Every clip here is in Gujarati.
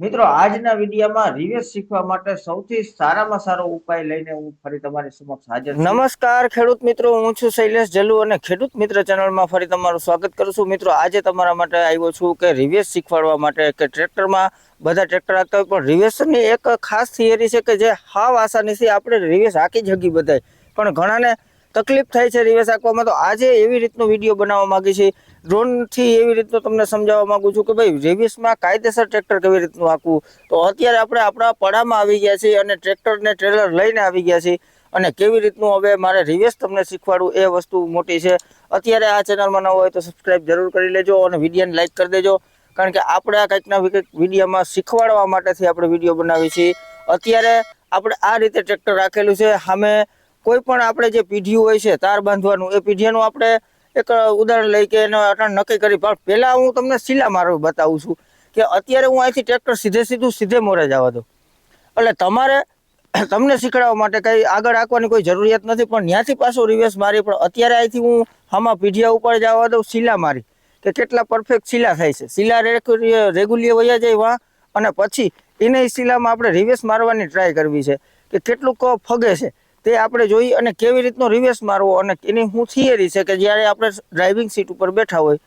મિત્રો, આજના વિડીયોમાં રિવર્સ શીખવા માટે સૌથી સારામાં સારો ઉપાય લઈને હું ફરી તમારી સમક્ષ હાજર નમસ્કાર, ખેડૂત મિત્રો. હું છું શૈલેષ જલુ અને ખેડૂત મિત્ર ચેનલમાં ફરી તમારું સ્વાગત કરું છું. મિત્રો, આજે તમારા માટે આવ્યો છું કે રિવર્સ શીખવાડવા માટે કે ટ્રેક્ટરમાં બધા ટ્રેક્ટર રાખતા હોય, પણ રિવર્સની એક ખાસ થિયરી છે કે જે હાવ આસાનીથી આપણે રિવર્સ હાકી જગી બધાય. પણ ઘણાને તકલીફ થાય છે રિવેશ આંકવામાં. તો આજે એવી રીતનો વીડિયો બનાવવા માગી છે. ડ્રોનથી એવી રીતનું તમને સમજાવવા માગું છું કે ભાઈ રિવેશમાં કાયદેસર ટ્રેક્ટર કેવી રીતનું આંકવું તો અત્યારે આપણે આપણા પડામાં આવી ગયા છીએ અને ટ્રેક્ટરને ટ્રેલર લઈને આવી ગયા છીએ. અને કેવી રીતનું હવે મારે રિવેશ તમને શીખવાડવું એ વસ્તુ મોટી છે. અત્યારે આ ચેનલમાં ન હોય તો સબસ્ક્રાઈબ જરૂર કરી લેજો અને વિડીયોને લાઇક કરી દેજો. કારણ કે આપણે આ કંઈકના કંઈક વિડીયોમાં શીખવાડવા માટેથી આપણે વીડિયો બનાવી છીએ. અત્યારે આપણે આ રીતે ટ્રેક્ટર રાખેલું છે. સામે કોઈ પણ આપણે જે પીઢીયું હોય છે, તાર બાંધવાનું, એ પીઢીયાનું આપણે એક ઉદાહરણ લઈ કે એનો અટણ નક્કી કરી. પણ પહેલાં હું તમને સિલા મારવું બતાવું છું કે અત્યારે હું અહીંથી ટ્રેક્ટર સીધે સીધું સીધે મોરે જવા દઉં. એટલે તમારે તમને શીખડાવવા માટે કંઈ આગળ રાખવાની કોઈ જરૂરિયાત નથી, પણ ત્યાંથી પાછું રિવર્સ મારી. પણ અત્યારે અહીંથી હું આમાં પીઢિયા ઉપર જવા દઉં સિલા મારી. કે કેટલા પરફેક્ટ સિલા થાય છે. સિલા રેગ્યુલર વયા જાય વાં અને પછી એને સિલામાં આપણે રિવર્સ મારવાની ટ્રાય કરવી છે કે કેટલુંક ફગે છે. તે આપણે જોઈ અને કેવી રીતનો રિવેસ મારવો અને એની હું થિયરી છે કે જ્યારે આપણે ડ્રાઇવિંગ સીટ ઉપર બેઠા હોય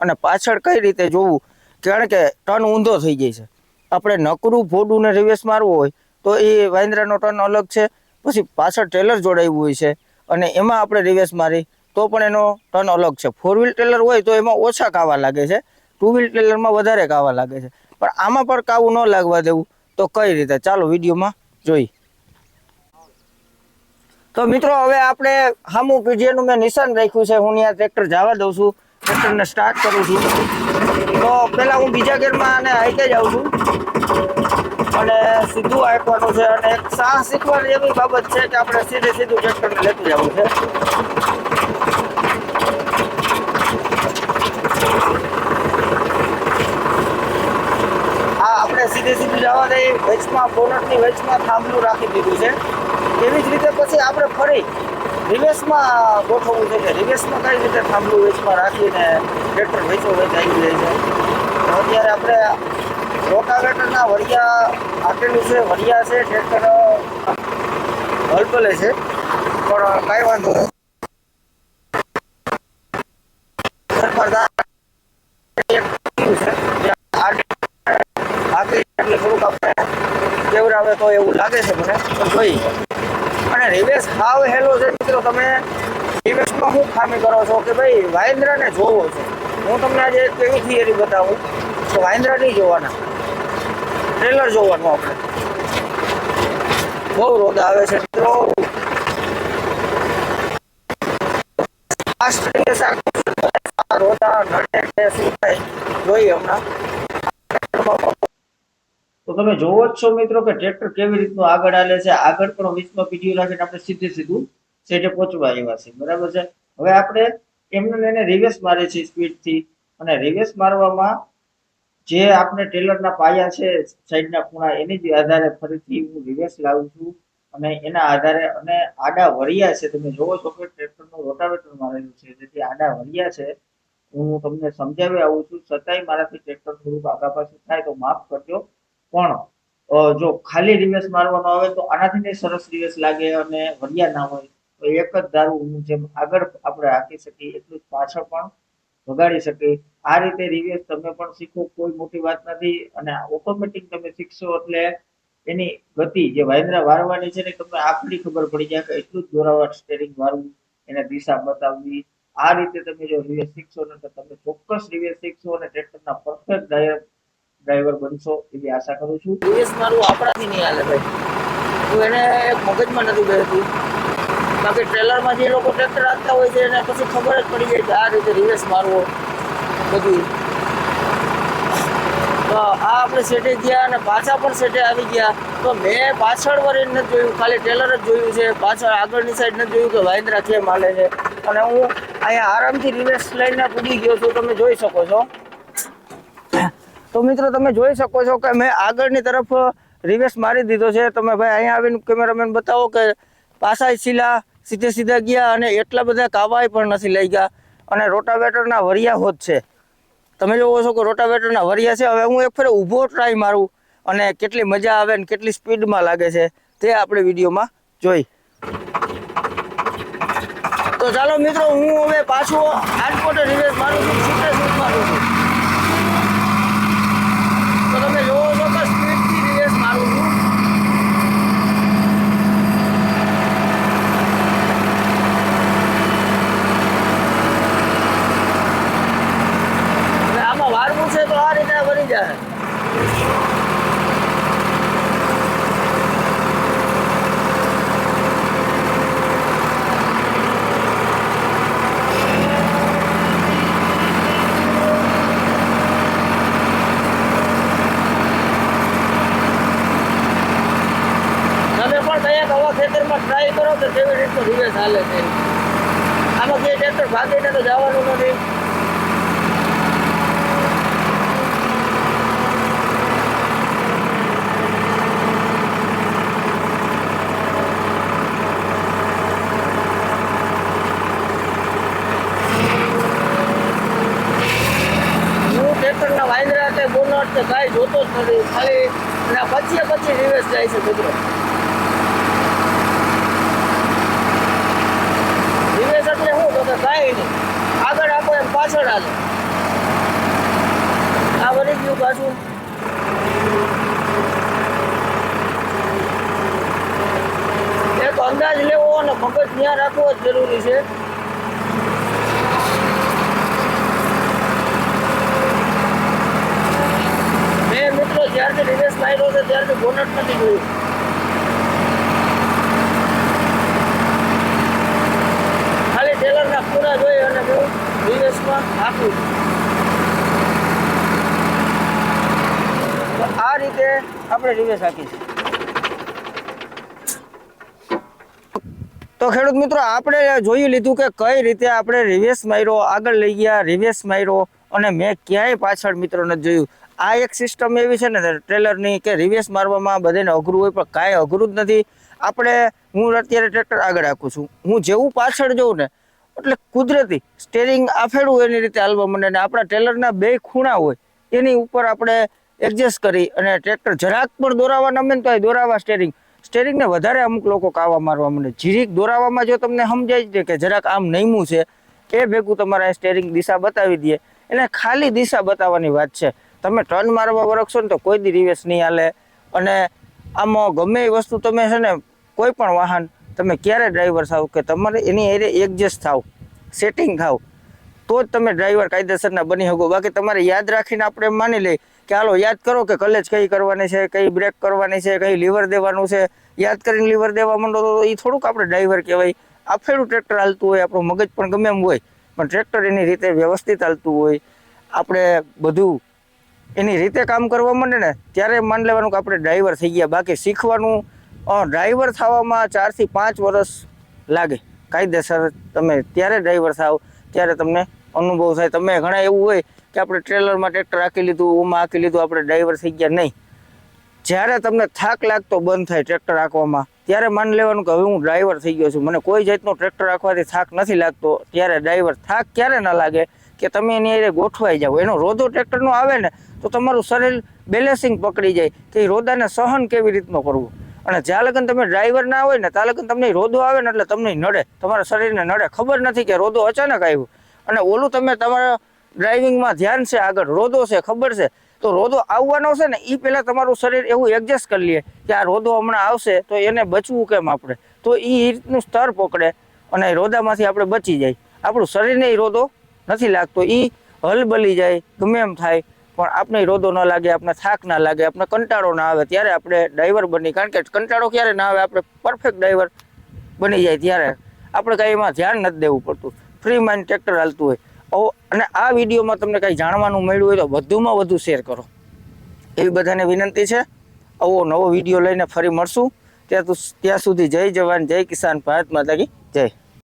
અને પાછળ કઈ રીતે જોવું, કારણ કે ટર્ન ઊંધો થઈ જાય છે. આપણે નકરું, ભોડું ને રિવેસ મારવું હોય તો એ વાંદરાનો ટર્ન અલગ છે, પછી પાછળ ટ્રેલર જોડાવ્યું હોય છે અને એમાં આપણે રિવેસ મારી તો પણ એનો ટર્ન અલગ છે. ફોર વ્હીલ ટ્રેલર હોય તો એમાં ઓછા કાવા લાગે છે ટુ વ્હીલ ટ્રેલરમાં વધારે કાવા લાગે છે. પણ આમાં પણ કાવું ન લાગવા દેવું તો કઈ રીતે? ચાલો વિડીયોમાં જોઈ. તો મિત્રો, હવે આપણે હામુ પીજીએનું મેં નિશાન રાખ્યું છે. હું ત્યાં ટ્રેક્ટર જવા દઉં છું. ટ્રેક્ટરને સ્ટાર્ટ કરું છું. તો પહેલાં હું બીજા ગેરમાં અને હાઈકે જાઉં છું. અને સીધું હાંકવાનું છે. અને એક સાહ શીખવાની એવી બાબત છે કે આપણે સીધે સીધું ટ્રેક્ટરને લેતું જવું છે. હા આપણે સીધે સીધું જવા દઈએ વેચમાં, બોનટની વેચમાં થાંભલું રાખી દીધું છે. એવી જ રીતે પછી આપણે ફરી રિવેસમાં ગોઠવવું છે કે રિવેસમાં કઈ રીતે થાંભલું વેચમાં રાખીને ટ્રેક્ટર વેચો વેચ આવી જાય છે. અત્યારે આપણે રોટાવેટરના વરિયા આપેલું છે વરિયા છે ટ્રેક્ટર હલપલે છે, પણ કાંઈ વાંધો નહીં થોડુંક આપણે તો એવું લાગે છે મને. પણ જોઈ અને રિવેશ હાવ હેલો છે મિત્રો, તમે રિવેશમાં શું ખામી કરો છો કે ભાઈ વાઇન્દ્રાને જોવો છો? હું તમને આજે એક એવી થિયરી બતાવું કે વાઇન્દ્રા નહીં જોવાના. ટ્રેલર જોવાનું આપણે. બહુ રોદ આવે છે મિત્રો. જોઈએ હમણાં. તમે જોવો જ છો મિત્રો કે ટ્રેક્ટર કેવી રીતનું આગળ હાલે છે. આગળ પણ વીસમાં પીઢીઓ રાખીને આપણે સીધે સીધું સેટે પહોંચવા આવ્યા છે બરાબર છે? હવે આપણે એમને એને રિવેસ મારે છે સ્પીડથી અને રિવેસ મારવામાં જે આપણે ટેલરના પાયા છે સાઈડના ખૂણા એની જ આધારે ફરીથી હું રિવેસ લાવું છું અને એના આધારે અને આડા વરિયા છે. તમે જોવો છો કે ટ્રેક્ટરનું રોટાવેટર મારેલું છે. જેથી આડા વરિયા છે. હું તમને સમજાવી આવું છું. છતાંય મારાથી ટ્રેક્ટર થોડુંક આગા પાછું થાય તો માફ કરજો. પણ જો ખાલી રિવેસ મારવાનો આવે તો આનાથી સરસ રિવેસ લાગે અને વરિયા ના હોય, તો એક જ ધારું જેમ આગળ આપણે આપી શકીએ એટલું જ પાછળ પણ વગાડી શકે આ રીતે રિવેસ તમે પણ શીખો, કોઈ મોટી વાત નથી અને ઓટોમેટિક તમે શીખશો એટલે એની ગતિ જે વાયદરા વારવાની છે ને તમને આપણી ખબર પડી જાય કે એટલું જ દોરાવા સ્ટેરિંગ વાળવું એને દિશા બતાવવી. આ રીતે તમે જો રિવેસ શીખશો ને તો તમે ચોક્કસ રિવેસ શીખશો અને ટ્રેક્ટરના પરફેક્ટ ડ્રાઈવર ડ્રાઈવર બનશો એવી આશા કરું છું. રિવેશ મારું આપણાથી નહીં હાલે ભાઈ. તો એને મગજમાં નથી બેસતું બાકી ટ્રેલરમાં જે લોકો ટ્રેક્ટર આપતા હોય છે, એને પછી ખબર જ પડી જાય કે આ રીતે રિવેસ મારવો બધું. તો આ આપણે સેટે ગયા અને પાછા પણ સેટે આવી ગયા. તો મેં પાછળ વળી નથી જોયું. ખાલી ટેલર જ જોયું છે. પાછળ આગળની સાઈડ નથી જોયું કે વાંદરા કેમ હાલે છે. અને હું અહીંયા આરામથી રિવેસ લઈને પૂગી ગયો છું. તમે જોઈ શકો છો. તો મિત્રો તમે જોઈ શકો છો કે મેં આગળની તરફ રિવેસ મારી દીધો છે. તમે ભાઈ અહીંયા આવીને કેમેરામેન બતાવો કે પાછા શીલા સીધે સીધા ગયા અને એટલા બધા કાવાય પણ નથી લઈ ગયા. અને રોટાવેટરના વરિયા હોત છે. તમે જોવો છો કે રોટાવેટરના વરિયા છે. હવે હું એક ફેર ઊભો ટ્રાય મારું અને કેટલી મજા આવે ને કેટલી સ્પીડમાં લાગે છે તે આપણે વિડીયોમાં જોઈ. તો ચાલો મિત્રો, હું હવે પાછો આટકોટે રિવેસ મારું છું સ્પીડ મારું છું તો તમે જોવો છો કે સ્પીડથી રિવેસ મારું છું હવે આમાં વારવું છે તો આ કયા હવા ખેતરમાં ટ્રાય કરો તો કેવી રીતનું રિવેસ હાલે છે? આમાં જે ટ્રેક્ટર ભાગીને તો જવાનું નથી હું ટ્રેક્ટરના વાંદરા કે બોનટ કે કાંઈ જોતો જ નથી ખાલી એના પછી પછી રિવેસ જાય છે મિત્રો રિવેસ એટલે શું તો કે કાંઈ નહીં આગળ આપો એમ પાછળ હાલે આ પાછું એક અંદાજ લેવો અને મગજ ત્યાં રાખવો જ જરૂરી છે. મેં મિત્રો જ્યારથી રિવેસ લાવ્યો છે, ત્યારથી બોનટ નથી જોયું. ખાલી ટેલરના પૂરા જોઈ અને હું રિવેસમાં આપું આ રીતે આપણે રિવેસ આપીશું. તો ખેડૂત મિત્રો, આપણે જોઈ લીધું કે કઈ રીતે આપણે રિવેસ માર્યો, આગળ લઈ ગયા, રિવેસ માર્યો અને મેં ક્યાંય પાછળ મિત્રો નથી જોયું. આ એક સિસ્ટમ એવી છે ને ટ્રેલરની કે રિવેસ મારવામાં બધાને અઘરું હોય, પણ કાંઈ અઘરું જ નથી. આપણે, હું અત્યારે ટ્રેક્ટર આગળ રાખું છું. હું જેવું પાછળ જોઉં ને, એટલે કુદરતી સ્ટેરિંગ આફેડું એની રીતે હાલવા મને ને આપણા ટ્રેલરના બે ખૂણા હોય, એની ઉપર આપણે એડજસ્ટ કરી અને ટ્રેક્ટર જરાક પણ દોરાવા નમે ને તો એ દોરાવા સ્ટેરિંગ સ્ટેરિંગને વધારે અમુક લોકો કાવા મારવા મને જીરીક દોરાવામાં જો તમને સમજાય છે કે જરાક આમ નઈમું છે, એ ભેગું તમારે સ્ટેરિંગ દિશા બતાવી દે એટલે ખાલી દિશા બતાવવાની વાત છે. તમે ટર્ન મારવા વરખશો ને તો કોઈ દી રિવેસ નહીં હાલે. અને આમાં ગમે એ વસ્તુ તમે છે ને, કોઈ પણ વાહન, તમે ક્યારે ડ્રાઈવર થાવ કે તમારે એની એરે એડજસ્ટ થાવ સેટિંગ થાવ, તો જ તમે ડ્રાઈવર કાયદેસરના બની શકો. બાકી તમારે યાદ રાખીને આપણે માની લઈએ કે હાલો યાદ કરો કે કલેજ કઈ કરવાની છે, કઈ બ્રેક કરવાની છે, કઈ લીવર દેવાનું છે. યાદ કરીને લીવર દેવા માંડો તો એ થોડુંક આપણે ડ્રાઈવર કહેવાય. આફેડું ટ્રેક્ટર હાલતું હોય, આપણું મગજ પણ ગમે એમ હોય, પણ ટ્રેક્ટર એની રીતે વ્યવસ્થિત હાલતું હોય. આપણે બધું એની રીતે કામ કરવા માંડે ને, ત્યારે માન લેવાનું કે આપણે ડ્રાઈવર થઈ ગયા. બાકી શીખવાનું ડ્રાઈવર થવામાં ચારથી પાંચ વર્ષ લાગે. કાયદેસર તમે ત્યારે ડ્રાઈવર થાવ, ત્યારે તમને અનુભવ થાય. તમે ઘણા એવું હોય કે આપણે ટ્રેલરમાં ટ્રેક્ટર આખી લીધું, ઓમાં આખી લીધું, આપણે ડ્રાઈવર થઈ ગયા નહીં. જ્યારે તમને થાક લાગતો બંધ થાય ટ્રેક્ટર રાખવામાં ત્યારે માન લેવાનું કે હવે હું ડ્રાઈવર થઈ ગયો છું. મને કોઈ જાતનો ટ્રેક્ટર રાખવાથી થાક નથી લાગતો. ત્યારે ડ્રાઈવર થાક ક્યારે ના લાગે કે તમે એની એ ગોઠવાઈ જાઓ. એનો રોદો ટ્રેક્ટરનો આવે ને, તો તમારું શરીર બેલેન્સિંગ પકડી જાય કે એ રોદાને સહન કેવી રીતનો કરવું. અને જ્યાં લગન તમે ડ્રાઈવર ના હોય ને, ત્યાં લગન તમને રોદો આવે ને એટલે તમને નડે. તમારા શરીરને નડે. ખબર નથી કે રોદો અચાનક આવ્યો. અને ઓલું તમે તમારા ડ્રાઇવિંગમાં ધ્યાન છે આગળ, રોદો છે, ખબર છે? તો રોદો આવવાનો છે ને એ પહેલાં તમારું શરીર એવું એડજસ્ટ કરી લે કે આ રોદો હમણાં આવશે તો એને બચવું કેમ આપણે? તો એ રીતનું સ્તર પકડે અને રોદામાંથી આપણે બચી જાય. આપણું શરીરને એ રોદો નથી લાગતો. એ હલબલી જાય, ગમે એમ થાય, પણ આપણે રોદો ન લાગે આપણે થાક ના લાગે આપણે કંટાળો ના આવે ત્યારે આપણે ડ્રાઈવર બની કારણ કે કંટાળો ક્યારે ના આવે? આપણે પરફેક્ટ ડ્રાઈવર બની જાય ત્યારે. આપણે કાંઈ એમાં ધ્યાન નથી દેવું પડતું. ફ્રી માઇન્ડ ટ્રેક્ટર હાલતું હોય. અને આ વિડીયોમાં તમને કંઈ જાણવાનું મળ્યું હોય તો વધુમાં વધુ શેર કરો. એવી બધાને વિનંતી છે. આવો નવો વીડિયો લઈને ફરી મળશું. ત્યાં ત્યાં સુધી જય જવાન, જય કિસાન, ભારત માતા કી જય.